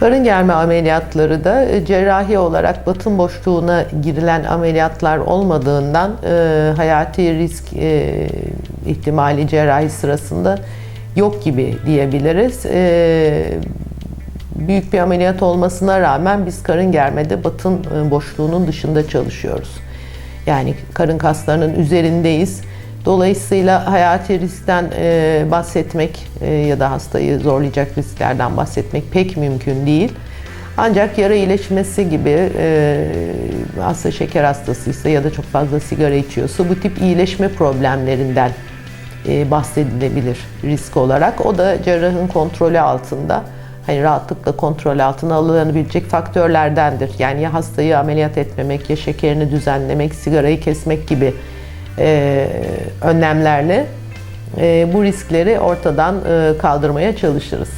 Karın germe ameliyatları da e, cerrahi olarak batın boşluğuna girilen ameliyatlar olmadığından e, hayati risk e, ihtimali cerrahi sırasında yok gibi diyebiliriz. E, büyük bir ameliyat olmasına rağmen biz karın germede batın e, boşluğunun dışında çalışıyoruz. Yani karın kaslarının üzerindeyiz. Dolayısıyla hayati riskten e, bahsetmek e, ya da hastayı zorlayacak risklerden bahsetmek pek mümkün değil. Ancak yara iyileşmesi gibi e, hasta şeker hastasıysa ya da çok fazla sigara içiyorsa bu tip iyileşme problemlerinden e, bahsedilebilir risk olarak. O da cerrahın kontrolü altında hani rahatlıkla kontrol altına alınabilecek faktörlerdendir. Yani ya hastayı ameliyat etmemek, ya şekerini düzenlemek, sigarayı kesmek gibi e, önlemlerle e, bu riskleri ortadan e, kaldırmaya çalışırız.